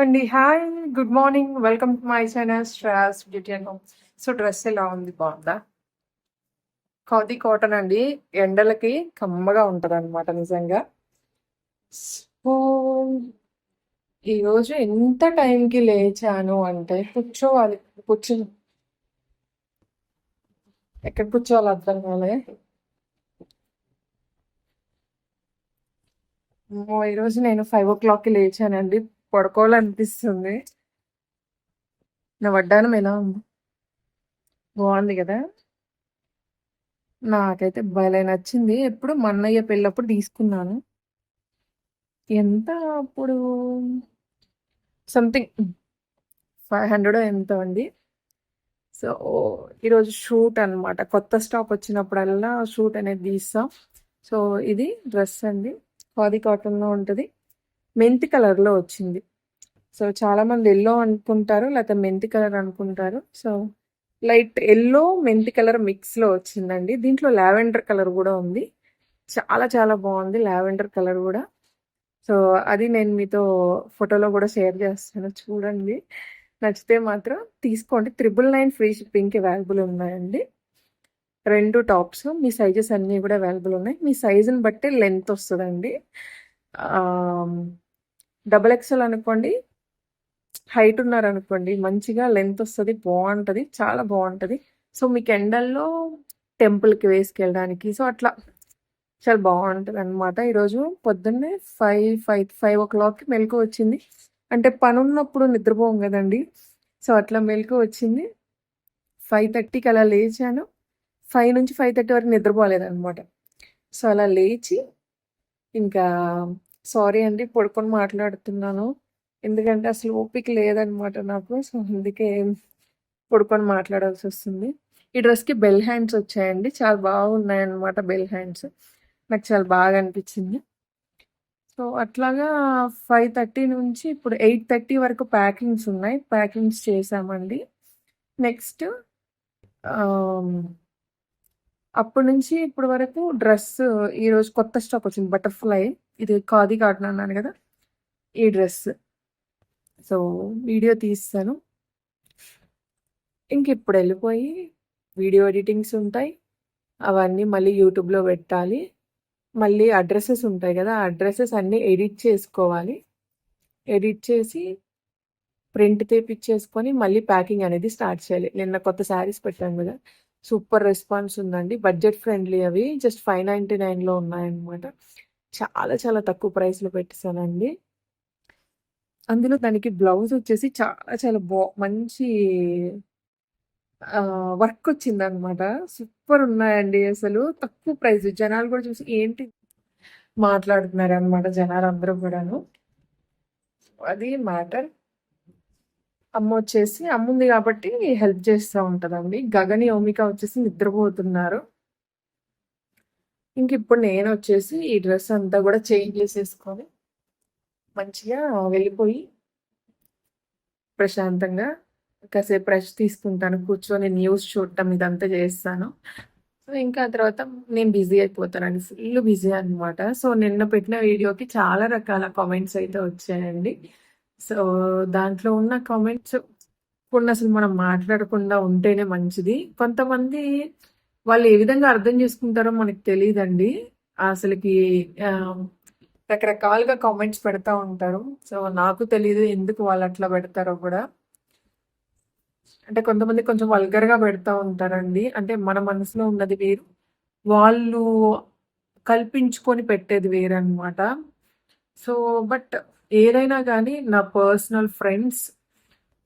అండి. Hi good morning. Welcome to my channel Strauss beauty and home. So dress ఎలా ఉంది? బాగుందా? Khadi cotton అండి. ఎండలకి కమ్మగా ఉంటుంది అనమాట నిజంగా. సో ఈరోజు ఎంత టైంకి లేచాను అంటే కూర్చోవాలి. కూర్చో. ఎక్కడ కూర్చోవాలి అర్థం కాలే. ఈరోజు నేను ఫైవ్ ఓ క్లాక్కి లేచానండి. పడుకోవాలనిపిస్తుంది. నా వడ్డానం ఎలా ఉంది? బాగుంది కదా? నాకైతే భలే నచ్చింది. ఎప్పుడు మన్నయ్య పెళ్ళప్పుడు తీసుకున్నాను. ఎంత అప్పుడు? సంథింగ్ ఫైవ్ హండ్రెడ్ ఎంత అండి. సో ఈరోజు షూట్ అన్నమాట. కొత్త స్టాక్ వచ్చినప్పుడల్లా షూట్ అనేది తీస్తాం. సో ఇది డ్రెస్ అండి. ఖాదీ కాటన్లో ఉంటుంది. మెంతి కలర్లో వచ్చింది. సో చాలామంది ఎల్లో అనుకుంటారు లేకపోతే మెంతి కలర్ అనుకుంటారు. సో లైట్ ఎల్లో మెంతి కలర్ మిక్స్లో వచ్చిందండి. దీంట్లో లావెండర్ కలర్ కూడా ఉంది. చాలా చాలా బాగుంది లావెండర్ కలర్ కూడా. సో అది నేను మీతో ఫోటోలో కూడా షేర్ చేస్తాను. చూడండి. నచ్చితే మాత్రం తీసుకోండి. త్రిబుల్ నైన్ ఫ్రీ షిప్పింగ్కి అవైలబుల్ ఉన్నాయండి. రెండు టాప్స్ మీ సైజెస్ అన్నీ కూడా అవైలబుల్ ఉన్నాయి. మీ సైజుని బట్టి లెంత్ వస్తుందండి. డబల్ ఎక్స్ఎల్ అనుకోండి హైట్ ఉన్నారనుకోండి మంచిగా లెంత్ వస్తుంది బాగుంటుంది చాలా బాగుంటుంది. సో మీకు ఎండల్లో టెంపుల్కి వేసుకెళ్ళడానికి సో అట్లా. చాలా బాగుంటుంది అనమాట ఈరోజు పొద్దున్నే ఫైవ్ ఫైవ్ ఫైవ్ ఓ క్లాక్కి మెలకు వచ్చింది. అంటే పని ఉన్నప్పుడు నిద్రపోం కదండి. సో అట్లా మెలకు వచ్చింది. ఫైవ్ థర్టీకి అలా లేచాను. ఫైవ్ నుంచి ఫైవ్ థర్టీ వరకు నిద్రపోలేదన్నమాట. సో అలా లేచి ఇంకా సారీ అండి పడుకొని మాట్లాడుతున్నాను. ఎందుకంటే అసలు ఓపిక లేదనమాట నాకు సో అందుకే పడుకొని మాట్లాడాల్సి వస్తుంది. ఈ డ్రెస్కి బెల్ హ్యాండ్స్ వచ్చాయండి. చాలా బాగున్నాయన్నమాట బెల్ హ్యాండ్స్. నాకు చాలా బాగా అనిపించింది. సో అట్లాగా ఫైవ్ థర్టీ నుంచి ఇప్పుడు ఎయిట్ థర్టీ వరకు ప్యాకింగ్స్ ఉన్నాయి. ప్యాకింగ్స్ చేసామండి. నెక్స్ట్ అప్పటి నుంచి ఇప్పటి వరకు డ్రెస్ ఈరోజు కొత్త స్టాక్ వచ్చింది బటర్ఫ్లై. ఇది ఖాదీ కాటన్ అన్నాను కదా ఈ డ్రెస్. సో వీడియో తీస్తాను. ఇంక ఇప్పుడు వెళ్ళిపోయి వీడియో ఎడిటింగ్స్ ఉంటాయి. అవన్నీ మళ్ళీ యూట్యూబ్లో పెట్టాలి. మళ్ళీ అడ్రసెస్ ఉంటాయి కదా ఆ అడ్రసెస్ అన్నీ ఎడిట్ చేసుకోవాలి. ఎడిట్ చేసి ప్రింట్ తెప్పించేసుకొని మళ్ళీ ప్యాకింగ్ అనేది స్టార్ట్ చేయాలి. నిన్న కొత్త శారీస్ పెట్టాను కదా సూపర్ రెస్పాన్స్ ఉందండి. బడ్జెట్ ఫ్రెండ్లీ అవి. జస్ట్ ఫైవ్ నైంటీ నైన్లో ఉన్నాయన్నమాట. చాలా చాలా తక్కువ ప్రైస్లో పెట్టేశానండి. అందులో దానికి బ్లౌజ్ వచ్చేసి చాలా చాలా బా మంచి వర్క్ వచ్చిందనమాట సూపర్ ఉన్నాయండి అసలు. తక్కువ ప్రైస్. జనాలు కూడా చూసి ఏంటి మాట్లాడుతున్నారు అనమాట జనాలు అందరూ కూడాను. అది మ్యాటర్. అమ్మ వచ్చేసి అమ్ముంది కాబట్టి హెల్ప్ చేస్తూ ఉంటుందండి. గగని ఓమిక వచ్చేసి నిద్రపోతున్నారు. ఇంక ఇప్పుడు నేను వచ్చేసి ఈ డ్రెస్ అంతా కూడా చేంజ్ చేసేసుకొని మంచిగా వెళ్ళిపోయి ప్రశాంతంగా కాసేపు రెస్ట్ తీసుకుంటాను. కూర్చొని న్యూస్ చూడటం ఇదంతా చేస్తాను. సో ఇంకా ఆ తర్వాత నేను బిజీ అయిపోతానండి. ఫుల్ బిజీ అనమాట సో నిన్న పెట్టిన వీడియోకి చాలా రకాల కామెంట్స్ అయితే వచ్చాయండి. సో దాంట్లో ఉన్న కామెంట్స్ కొన్ని అసలు మనం మాట్లాడకుండా ఉంటేనే మంచిది. కొంతమంది వాళ్ళు ఏ విధంగా అర్థం చేసుకుంటారో మనకు తెలియదండి. అసలుకి రకరకాలుగా కామెంట్స్ పెడతా ఉంటారు. సో నాకు తెలియదు ఎందుకు వాళ్ళు అట్లా పెడతారో కూడా. అంటే కొంతమంది కొంచెం వల్గర్గా పెడతా ఉంటారండి. అంటే మన మనసులో ఉన్నది వేరు. వాళ్ళు కల్పించుకొని పెట్టేది వేరు అనమాట సో బట్ ఏదైనా కానీ నా పర్సనల్ ఫ్రెండ్స్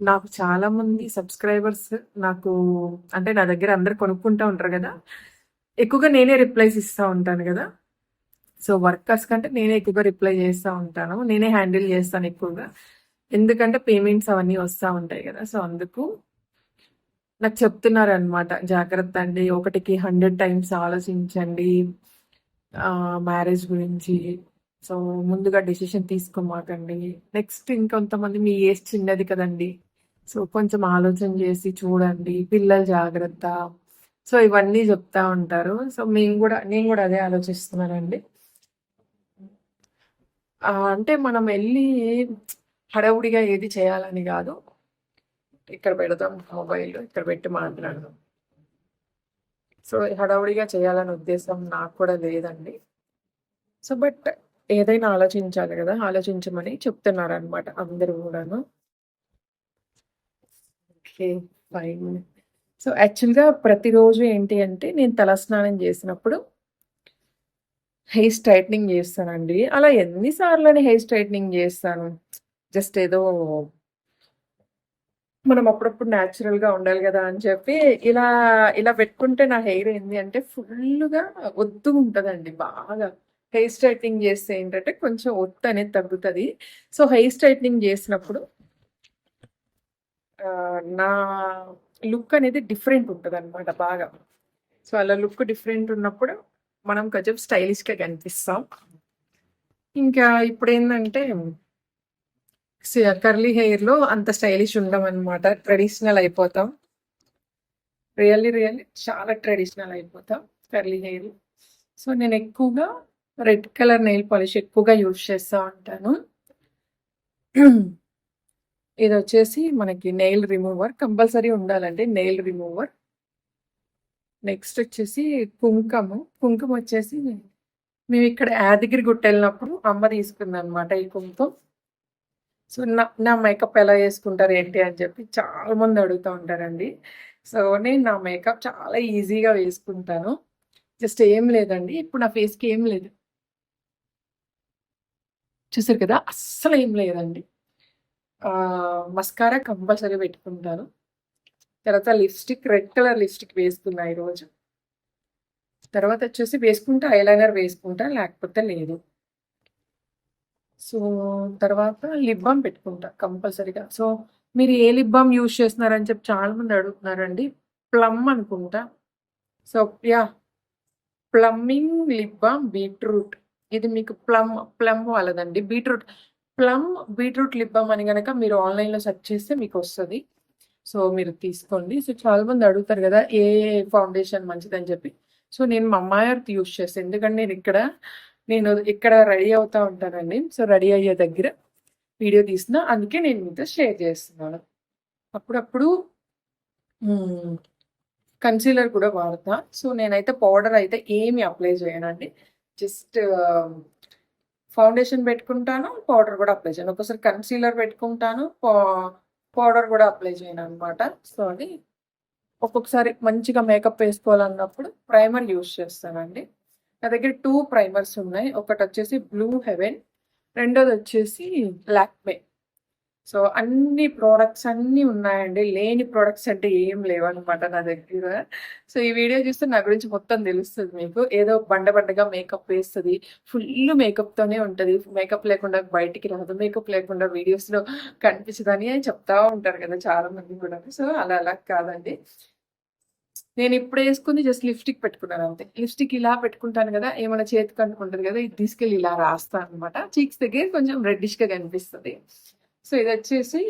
నాకు చాలామంది సబ్స్క్రైబర్స్ నాకు అంటే నా దగ్గర అందరు కొనుక్కుంటూ ఉంటారు కదా ఎక్కువగా నేనే రిప్లైస్ ఇస్తూ ఉంటాను కదా. సో వర్కర్స్ కంటే నేనే ఎక్కువగా రిప్లై చేస్తూ ఉంటాను నేనే హ్యాండిల్ చేస్తాను ఎక్కువగా. ఎందుకంటే పేమెంట్స్ అవన్నీ వస్తూ ఉంటాయి కదా సో అందుకు నాకు చెప్తున్నారు అనమాట జాగ్రత్త అండి ఒకటికి హండ్రెడ్ టైమ్స్ ఆలోచించండి మ్యారేజ్ గురించి సో ముందుగా డెసిషన్ తీసుకోమాకండి. నెక్స్ట్ ఇంకొంతమంది మీ ఏజ్ చిన్నది కదండి. సో కొంచెం ఆలోచన చేసి చూడండి. పిల్లలు జాగ్రత్త. సో ఇవన్నీ చెప్తా ఉంటారు. సో మేము కూడా నేను కూడా అదే ఆలోచిస్తున్నానండి. అంటే మనం వెళ్ళి హడావుడిగా ఏది చేయాలని కాదు. ఇక్కడ పెడదాం మొబైల్ ఇక్కడ పెట్టి మాట్లాడదాం. సో హడావుడిగా చేయాలని ఉద్దేశం నాకు కూడా లేదండి. సో బట్ ఏదైనా ఆలోచించాలి కదా ఆలోచించమని చెప్తున్నారు అనమాట అందరూ కూడాను. Okay fine. సో యాక్చువల్గా ప్రతిరోజు ఏంటి అంటే నేను తలస్నానం చేసినప్పుడు హెయిర్ స్ట్రైట్నింగ్ చేస్తానండి. అలా ఎన్నిసార్లు హెయిర్ స్ట్రైట్నింగ్ చేస్తాను. జస్ట్ ఏదో మనం అప్పుడప్పుడు న్యాచురల్‌గా ఉండాలి కదా అని చెప్పి ఇలా, ఇలా పెట్టుకుంటే నా హెయిర్ ఏంది అంటే ఫుల్గా ఒద్దుగా ఉంటుందండి బాగా. హెయిర్ స్ట్రైట్నింగ్ చేస్తే ఏంటంటే కొంచెం ఒత్తు అనేది తగ్గుతుంది సో, హెయిర్ స్ట్రైట్నింగ్ చేసినప్పుడు నా లుక్ అనేది డిఫరెంట్ ఉంటుంది అనమాట బాగా. సో, అలా లుక్ డిఫరెంట్ ఉన్నప్పుడు మనం కొంచెం స్టైలిష్‌గా కనిపిస్తాం. ఇంకా ఇప్పుడేందంటే ఏంటంటే కర్లీ హెయిర్‌లో అంత స్టైలిష్ ఉండమనమాట. ట్రెడిషనల్ అయిపోతాం. రియల్లీ, రియల్లీ చాలా ట్రెడిషనల్ అయిపోతాం కర్లీ హెయిర్. సో, నేను ఎక్కువగా రెడ్ కలర్ నెయిల్ పాలిష్ ఎక్కువగా యూజ్ చేస్తూ ఉంటాను. ఇది వచ్చేసి మనకి నెయిల్ రిమూవర్ కంపల్సరీ ఉండాలండి నెయిల్ రిమూవర్. నెక్స్ట్ వచ్చేసి కుంకము. కుంకుమ వచ్చేసి మేము ఇక్కడ యాదగిరి గుట్ట వెళ్ళినప్పుడు అమ్మ తీసుకుందనమాట ఈ కుంకుమ. సో, నా నా మేకప్ ఎలా చేసుకుంటారు ఏంటి అని చెప్పి చాలా మంది అడుగుతూ ఉంటారండి. సో, నేను నా మేకప్ చాలా ఈజీగా వేసుకుంటాను. జస్ట్ ఏం లేదండి. ఇప్పుడు నా ఫేస్‌కి ఏం లేదు. చూసారు కదా! అస్సలు ఏం లేదండి. మస్కారా కంపల్సరీ పెట్టుకుంటాను. తర్వాత లిప్‌స్టిక్ రెడ్ కలర్ లిప్‌స్టిక్ వేసుకున్నా ఈరోజు. తర్వాత వచ్చేసి వేసుకుంటే ఐలైనర్ వేసుకుంటా. లేకపోతే లేదు. సో, తర్వాత లిప్ బామ్ పెట్టుకుంటా కంపల్సరీగా. సో, మీరు ఏ లిప్ బామ్ యూజ్ చేస్తున్నారని చెప్పి చాలా మంది అడుగుతున్నారండి. ప్లమ్ అనుకుంటా. So, ya plumping lip balm beetroot. ఇది మీకు plum plum వాళ్ళదండి. Beetroot Plum beetroot lip balm అని కనుక మీరు ఆన్‌లైన్‌లో సెర్చ్ చేస్తే మీకు వస్తుంది సో, మీరు తీసుకోండి. సో, చాలా మంది అడుగుతారు కదా ఏ ఫౌండేషన్ మంచిదని చెప్పి. సో, నేను మా అమ్మాయి యూస్ చేస్తాను ఎందుకంటే నేను ఇక్కడ నేను ఇక్కడ రెడీ అవుతా ఉంటానండి. సో, రెడీ అయ్యే దగ్గర వీడియో తీసిన అందుకే నేను మీతో షేర్ చేస్తున్నాను. అప్పుడప్పుడు కన్సీలర్ కూడా వాడతా. సో, నేనైతే పౌడర్ అయితే ఏమి అప్లై చేయనండి. జస్ట్ ఫౌండేషన్ పెట్టుకుంటాను. పౌడర్ కూడా అప్లై చేయను. ఒకసారి కన్సీలర్ పెట్టుకుంటాను. పా పౌడర్ కూడా అప్లై చేయను అనమాట సో, అది ఒక్కొక్కసారి మంచిగా మేకప్ వేసుకోవాలన్నప్పుడు ప్రైమర్ యూజ్ చేస్తానండి. నా దగ్గర టూ ప్రైమర్స్ ఉన్నాయి. ఒకటి వచ్చేసి బ్లూ హెవెన్. రెండోది వచ్చేసి లాక్మే. సో, అన్ని ప్రోడక్ట్స్ అన్నీ ఉన్నాయండి. లేని ప్రోడక్ట్స్ అంటే ఏం లేవన్నమాట నా దగ్గర. సో, ఈ వీడియో చూస్తే నా గురించి మొత్తం తెలుస్తుంది మీకు. ఏదో బండ బండగా మేకప్ ఫుల్ మేకప్ మేకప్‌తోనే ఉంటది. మేకప్ లేకుండా బయటికి రాదు. మేకప్ లేకుండా వీడియోస్‌లో కనిపించదని చెప్తా ఉంటారు కదా! చాలా మంది కూడా సో, అలా అలా కాదండి. నేనిప్పుడు యేసుకుంది జస్ట్ లిప్‌స్టిక్ పెట్టుకున్నాను అంతే. లిప్‌స్టిక్ ఇలా పెట్టుకుంటాను కదా ఏమైనా చేతికి అంటుకుంటది కదా ఇది తీసుకెళ్ళి ఇలా రాస్తాను అనమాట. చీక్స్ దగ్గర కొంచెం రెడ్డిష్‌గా కనిపిస్తుంది సో, ఇది వచ్చేసి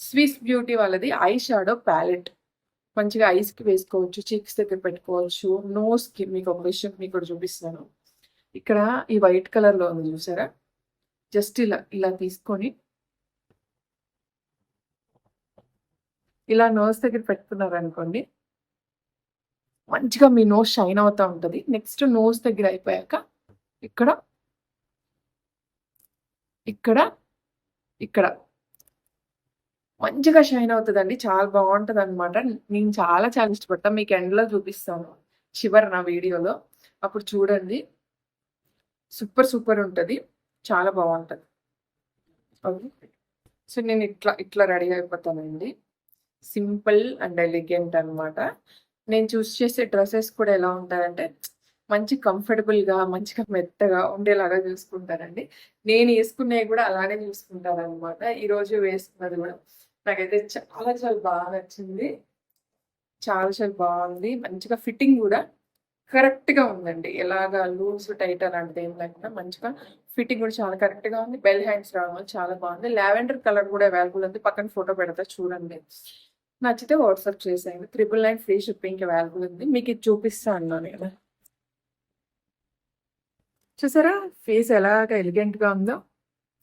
స్విస్ బ్యూటీ వాళ్ళది ఐ షాడో ప్యాలెట్. మంచిగా ఐస్‌కి వేసుకోవచ్చు. చీక్స్ దగ్గర పెట్టుకోవచ్చు. నోస్‌కి మీకు ఒక విషయం కూడా చూపిస్తాను. ఇక్కడ ఈ వైట్ కలర్‌లో ఉంది చూసారా? జస్ట్ ఇలా, ఇలా తీసుకొని ఇలా నోస్ దగ్గర పెట్టుకున్నారనుకోండి మంచిగా మీ నోస్ షైన్ అవుతూ ఉంటుంది నెక్స్ట్ నోస్ దగ్గర అయిపోయాక ఇక్కడ ఇక్కడ, ఇక్కడ మంచిగా షైన్ అవుతుందండి చాలా బాగుంటుంది అనమాట నేను చాలా చాలా ఇష్టపడతాను మీకు ఎండ్‌లో చూపిస్తాను. చివరన వీడియోలో. అప్పుడు చూడండి. సూపర్ సూపర్ ఉంటుంది చాలా బాగుంటుంది ఓకే. సో, నేను ఇట్లా, ఇట్లా రెడీ అయిపోతానండి. సింపుల్ అండ్ ఎలిగెంట్ అనమాట. నేను చూస్ చేసే డ్రెస్సెస్ కూడా ఎలా ఉంటాయంటే మంచి కంఫర్టబుల్‌గా, మంచిగా మెత్తగా ఉండేలాగా చూసుకుంటానండి. నేను వేసుకునేవి కూడా అలానే చూసుకుంటాననమాట. ఈరోజు వేసుకున్నది కూడా నాకైతే చాలా చాలా బాగా నచ్చింది. చాలా చాలా బాగుంది మంచిగా ఫిట్టింగ్ కూడా కరెక్ట్‌గా ఉందండి. ఎలాగా లూజ్, టైట్ అలాంటిది ఏం లేకుండా మంచిగా ఫిట్టింగ్ కూడా చాలా కరెక్ట్‌గా ఉంది. బెల్ హ్యాండ్స్ రావడం చాలా బాగుంది లావెండర్ కలర్ కూడా అవైలబుల్ ఉంది. పక్కన ఫోటో పెడతా చూడండి. నచ్చితే వాట్సాప్ చేసేయండి. 999 ఫ్రీ షిప్పింగ్‌కి అవైలబుల్ ఉంది. మీకు ఇది చూపిస్తాను అన్నాను నేను చూసారా? ఫేస్ ఎలాగా ఎలిగెంట్‌గా ఉందో?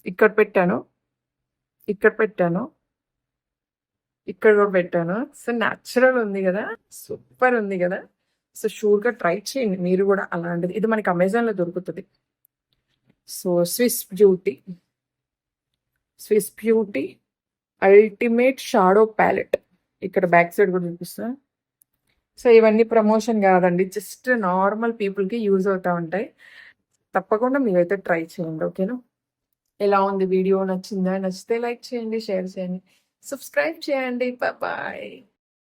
ఇక్కడ పెట్టాను. ఇక్కడ పెట్టాను. ఇక్కడ కూడా పెట్టాను. సో న్యాచురల్ ఉంది కదా? సూపర్ ఉంది కదా? సో షూర్గా ట్రై చేయండి. మీరు కూడా అలాంటిది. ఇది మనకి అమెజాన్లో దొరుకుతుంది. So Swiss Beauty Swiss Beauty ultimate shadow palette ఇక్కడ బ్యాక్ సైడ్ కూడా చూపిస్తా సో ఇవన్నీ ప్రమోషన్ కాదండి. జస్ట్ నార్మల్ పీపుల్కి యూజ్ అవుతూ ఉంటాయి. తప్పకుండా మీరైతే ట్రై చేయండి ఓకేనా? ఎలా ఉంది వీడియో? నచ్చిందా? నచ్చితే లైక్ చేయండి షేర్ చేయండి సబ్స్క్రైబ్ చేయండి. బాయ్